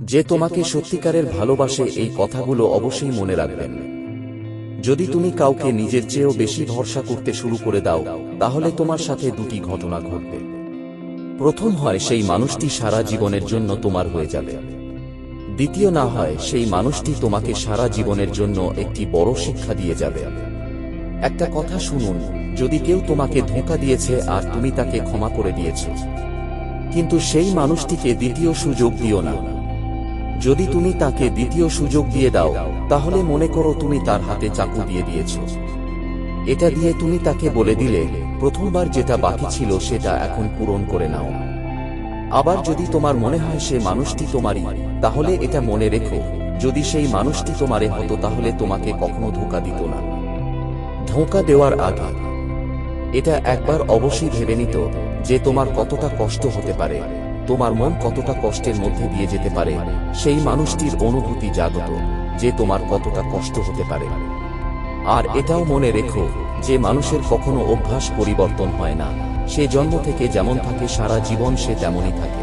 যে তোমাকে সত্যিকারের ভালোবাসে এই কথাগুলো অবশ্যই মনে রাখবেন। যদি তুমি কাউকে নিজের চেয়েও বেশি ভরসা করতে শুরু করে দাও, তাহলে তোমার সাথে দুটি ঘটনা ঘটবে। প্রথম হয় সেই মানুষটি সারা জীবনের জন্য তোমার হয়ে যাবে। দ্বিতীয় না হয় সেই মানুষটি তোমাকে সারা জীবনের জন্য একটি বড় শিক্ষা দিয়ে যাবে। একটা কথা শুনুন, যদি কেউ তোমাকে ধোঁকা দিয়েছে আর তুমি তাকে ক্ষমা করে দিয়েছ, কিন্তু সেই মানুষটিকে দ্বিতীয় সুযোগ দিও না। যদি তুমি তাকে দ্বিতীয় সুযোগ দিয়ে দাও, তাহলে মনে করো তুমি তার হাতে চাকু দিয়ে দিয়েছ। এটা দিয়ে তুমি তাকে বলে দিলে, প্রথমবার যেটা বাকি ছিল সেটা এখন পূরণ করে নাও। আবার যদি তোমার মনে হয় সে মানুষটি তোমারই, তাহলে এটা মনে রেখো, যদি সেই মানুষটি তোমারে হতো তাহলে তোমাকে কখনো ধোকা দিত না। ধোঁকা দেওয়ার আগে, এটা একবার অবশ্যই ভেবে নিত যে তোমার কতটা কষ্ট হতে পারে। তোমার মন কতটা কষ্টের মধ্যে দিয়ে যেতে পারে, সেই মানুষটির অনুভূতি জাগত যে তোমার কতটা কষ্ট হতে পারে। আর এটাও মনে রেখো, যে মানুষের কখনো অভ্যাস পরিবর্তন হয় না, সে জন্ম থেকে যেমন থাকে, সারা জীবন সে তেমনই থাকে।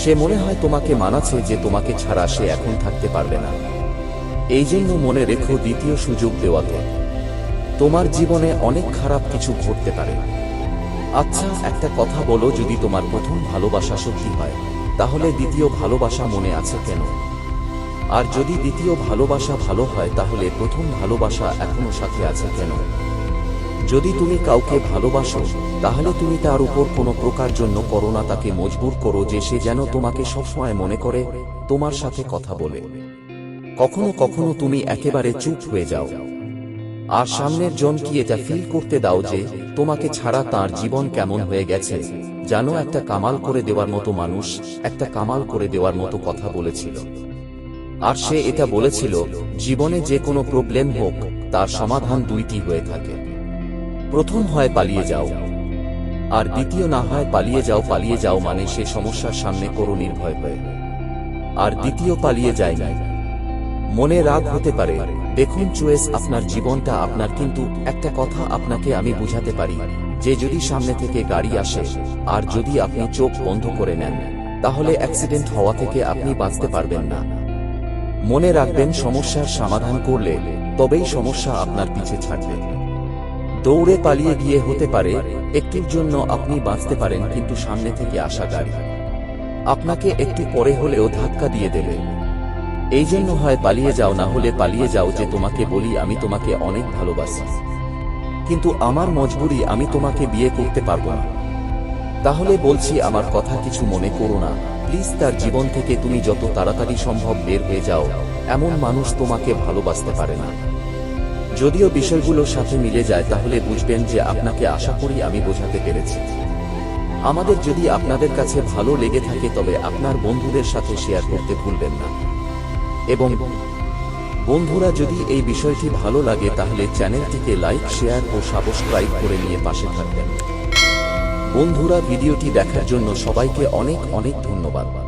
সে মনে হয় তোমাকে মানাছে যে তোমাকে ছাড়া সে এখন থাকতে পারবে না। এই জন্য মনে রেখো দ্বিতীয় সুযোগ দেওয়াতে, তোমার জীবনে অনেক খারাপ কিছু ঘটতে পারে। আচ্ছা একটা কথা বলো যদি তোমার প্রথম ভালোবাসা সত্যি হয়, তাহলে দ্বিতীয় ভালোবাসা মনে আছে কেন? আর যদি দ্বিতীয় ভালোবাসা ভালো হয়, তাহলে প্রথম ভালোবাসা এখনও সাথে আছে কেন? যদি তুমি কাউকে ভালোবাসো, তাহলে তুমি তার উপর কোনো প্রকার জন্য করো না তাকে মজবুর করো যে সে যেন তোমাকে সবসময় মনে করে, তোমার সাথে কথা বলে। কখনো কখনো তুমি একেবারে চুপ হয়ে যাও। আর সামনের জন কি এটা ফিল করতে দাও যে তোমাকে ছাড়া তার জীবন কেমন হয়ে গেছে, জানো একটা কামাল করে দেওয়ার মতো মানুষ একটা কামাল করে দেওয়ার মতো কথা বলেছিল। আর সে এটা বলেছিল, জীবনে যে কোনো প্রবলেম হোক, তার সমাধান দুইটি হয়ে থাকে। প্রথম হয় পালিয়ে যাও, আর দ্বিতীয় না হয় পালিয়ে যাও পালিয়ে যাও মানে সে সমস্যার সামনে করো নির্ভয় হয়ে আর দ্বিতীয় পালিয়ে যায় না মনে রাগ হতে পারে। দেখুন চয়েস, আপনার জীবনটা আপনার, কিন্তু একটা কথা আপনাকে আমি বুঝাতে পারি, যে যদি সামনে থেকে গাড়ি আসে, আর যদি আপনি চোখ বন্ধ করে নেন, তাহলে অ্যাক্সিডেন্ট হওয়া থেকে আপনি বাঁচতে পারবেন না। মনে রাখবেন, সমস্যার সমাধান করলে তবেই সমস্যা আপনার পিছে ছাড়বে। দৌড়ে পালিয়ে গিয়ে হতে পারে, একটির জন্য আপনি বাঁচতে পারেন, কিন্তু সামনে থেকে আসা গাড়ি। আপনাকে একটু পরে হলেও ধাক্কা দিয়ে দেবে। এই জন্য হয় পালিয়ে যাও, না হলে পালিয়ে যাও যে তোমাকে বলি আমি তোমাকে অনেক ভালোবাসি। কিন্তু আমার মজবুরি আমি তোমাকে বিয়ে করতে পারব না। তাহলে বলছি আমার কথা কিছু মনে করো না। প্লিজ তার জীবন থেকে তুমি যত তাড়াতাড়ি সম্ভব বের হয়ে যাও। এমন মানুষ তোমাকে ভালোবাসতে পারে না। যদিও বিষয়গুলোর সাথে মিলে যায়, তাহলে বুঝবেন যে আপনাকে আশা করি আমি বোঝাতে পেরেছি। আমাদের যদি আপনাদের কাছে ভালো লেগে থাকে, তবে আপনার বন্ধুদের সাথে শেয়ার করতে ভুলবেন না। এবং বন্ধুরা, যদি এই বিষয়টি ভালো লাগে, তাহলে চ্যানেলটিকে লাইক, শেয়ার ও সাবস্ক্রাইব করে নিয়ে পাশে থাকবেন। বন্ধুরা, ভিডিওটি দেখার জন্য সবাইকে অনেক অনেক ধন্যবাদ।